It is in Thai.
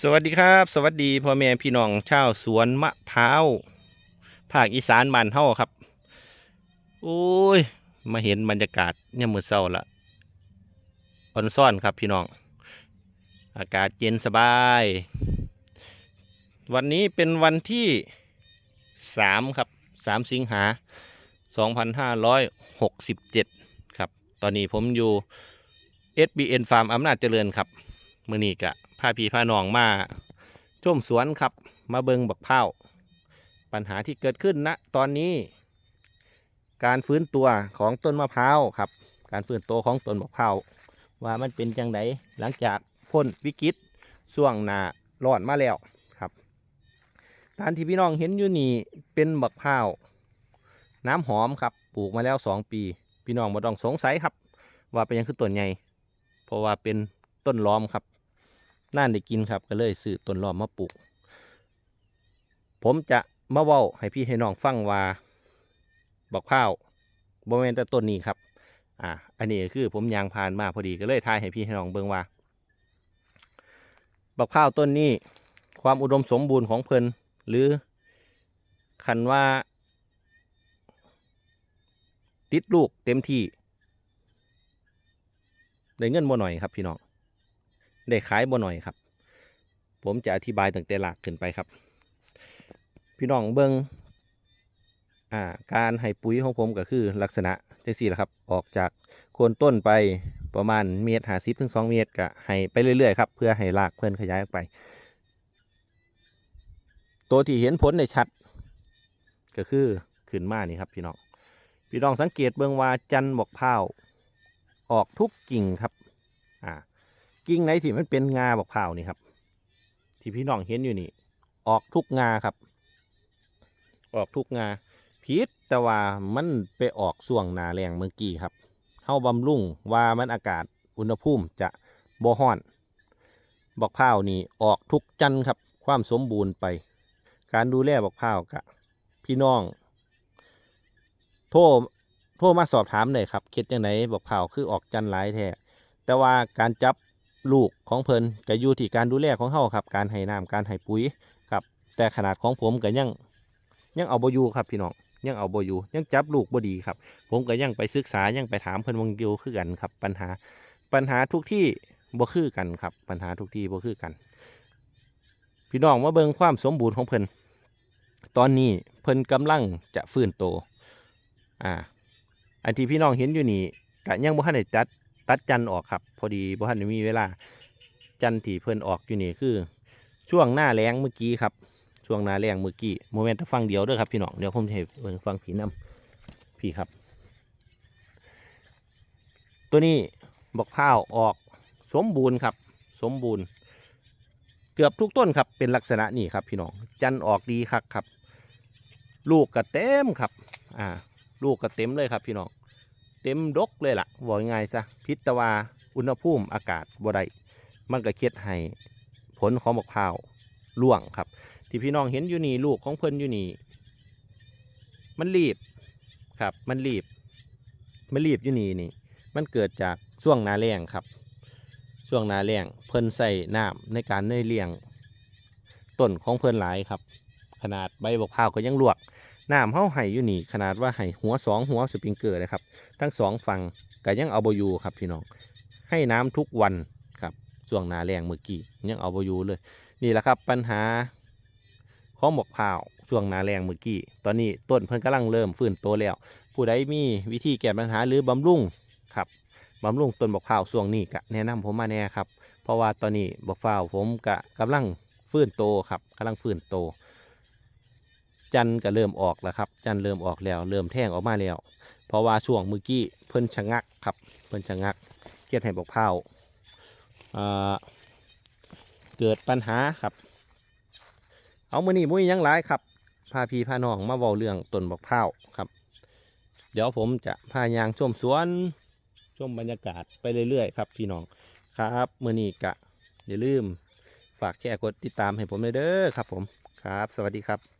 สวัสดีครับ สวัสดีพ่อแม่พี่น้องชาวสวนมะพร้าวภาคอีสานบ้านเฮาครับ โอ้ย มาเห็นบรรยากาศเนี่ยมมือเศร้าละอ่อนซ่อนครับพี่น้อง อากาศเย็นสบาย วันนี้เป็นวันที่สามครับสามสิงหาสองพันห้าร้อยหกสิบเจ็ดครับ ตอนนี้ผมอยู่ SBN Farm อำนาจเจริญครับ มื่อนี้กะพาพี่พาน้องมาชมสวนครับ มาเบิงบักเผาปัญหาที่เกิดขึ้นณตอนนี้ การฟื้นตัวของต้นมะพร้าวครับ การฟื้นตัวของต้นมะพร้าว่ามันเป็นจังไดหลังจากพ้นวิกฤตช่วงหนาร้อนมาแล้วครับตามที่พี่น้องเห็นอยู่นี่เป็นบักพร้าน้ำหอมครับปลูกมาแล้วสองปี พี่น้องบ่ต้องสงสัยครับ ว่าเป็นยังคือต้นใหญ่เพราะว่าเป็นต้นล้อมครับ น่านได้กินครับก็เลยซื้อต้นล้อมมาปลูก ผมจะมาเว้าให้พี่ให้น้องฟังว่าบักพร้าวบ่แม่นแต่ต้นนี้ครับ อ่า อันนี้คือผมยางผ่านมาพอดีก็เลยทายให้พี่ให้น้องเบิ่งว่าบักพร้าวต้นนี้ ความอุดมสมบูรณ์ของเพิ่นหรือคันว่า ติดลูกเต็มที่ได้เงินบ่หน่อยครับพี่น้อง ได้ขายบ่หน่อยครับ ผมจะอธิบายตั้งแต่หลักขึ้นไปครับ พี่น้องเบิงอ่าการให้ปุ๋ยของผมก็คือลักษณะจังสี่แหละครับ ออกจากโคนต้นไปประมาณเมตรหาสิบถึงสองเมตรก็ให้ไปเรื่อยๆครับเพื่อให้รากเพิ่นขยายออกไป ตัวที่เห็นผลในชัด ก็คือขึ้นมานี่ครับพี่น้องพี่น้องสังเกตเบิ่งว่าจันบอกเผาออกทุกกิ่งครับ กิ่งไหนที่มันเป็นงาบอกเผาวนี่ครับ ที่พี่น้องเห็นอยู่นี่ ออกทุกงาครับ ออกทุกงาพิษแต่ว่ามันไปออกส่วงนาแรงเมื่อกี้ครับเฮาบำรุงว่ามันอากาศอุณหภูมิจะบ่ฮ้อนบอกเผาวนี่ออกทุกจันครับ ความสมบูรณ์ไป การดูแลบอกเผาวกะพี่น้อง โทรโทรมาสอบถามหน่อยครับ คิดจังไหนบอกเผาวคือออกจันหลายแท้แต่ว่าการจับ ลูกของเพิ่นก็อยู่ที่การดูแลของเฮาครับการให้น้ำการให้ปุ๋ยครับ แต่ขนาดของผมก็ยังยังเอาบ่อยู่ครับพี่น้องยังเอาบ่อยู่ยังจับลูกบ่ดีครับ ผมก็ยังไปศึกษายังไปถามเพิ่นวงอยู่คือกันครับ ปัญหาปัญหาทุกที่บ่คือกันครับ ปัญหาทุกที่บ่คือกัน พี่น้องมาเบิ่งความสมบูรณ์ของเพิ่นตอนนี้เพิ่นกำลังจะฟื้นโตอ่าอันที่พี่น้องเห็นอยู่นี่กะยังบ่ทันได้ตัด ตัดจันออกครับ พอดีบ่ทันมีเวลา จันที่เพิ่นออกอยู่นี่คือ ช่วงหน้าแล้งเมื่อกี้ครับ ช่วงหน้าแล้งเมื่อกี้โมเมนต์ฟังเดียวเด้อครับพี่น้องเดี๋ยวผมจะเบิ่งฟังผีนํพี่ครับ ตัวนี้บอกข้าวออกสมบูรณ์ครับ สมบูรณ์ เกือบทุกต้นครับเป็นลักษณะนี้ครับพี่น้องจันออกดีครับครับ ลูกก็เต็มครับ อ่า ลูกก็เต็มเลยครับพี่น้อง เต็มดกเลยล่ะบอกง่ายซะพิษแตวาอุณหภูมิอากาศบ่ได้มันก็เคียดให้ผลของมะพร้าวร่วงครับ ที่พี่น้องเห็นอยู่นี่ลูกของเพิ่นอยู่นี่มันรีบครับ มันรีบ มันรีบอยู่นี่นี่ มันเกิดจากช่วงนาแรงครับช่วงนาแรงเพิ่นใส่น้ำในการในเลี้ยงต้นของเพิ่นหลายครับ ขนาดใบมะพร้าวก็ยังลวก น้ำเฮาให้อยู่นี่ขนาดว่าให้หัวสองหัวสปริงเกอร์เลยครับ ทั้งสองฝั่งก็ยังเอาบอยู่ครับพี่น้องให้น้ำทุกวันครับช่วงนาแรงเมื่อกี้ยังเอาบอยู่เลย นี่แหละครับปัญหาของหมกพร้าวช่วงนาแรงเมื่อกี้ตอนนี้ต้นเพิ่นกำลังเริ่มฟื้นโตแล้ว ผู้ใดมีวิธีแก้ปัญหาหรือบำรุงครับบำรุงต้นบกพร้าวช่วงนี้ก็แนะนำผมมาแน่ครับเพราะว่าตอนนี้บกพร้าวผมก็กำลังฟื้นโตครับกำลังฟื้นโต จันก็เริ่มออกแล้วครับ จันเริ่มออกแล้ว เริ่มแท่งออกมาแล้ว เพราะว่าช่วงเมื่อกี้เพิ่นชะงักครับ เพิ่นชะงักเกียดให้บอกเผาเกิดปัญหาครับ เอามือนี้มุ้ยยังหลายครับพาพี่พาน้องมาเว้าเรื่องต้นบอกเผาครับ เดี๋ยวผมจะพายางชมสวนชมบรรยากาศไปเรื่อยๆครับพี่น้องครับมือนี้กะอย่าลืม ฝากแชร์กดติดตามให้ผมเลยเด้อครับผมครับ สวัสดีครับ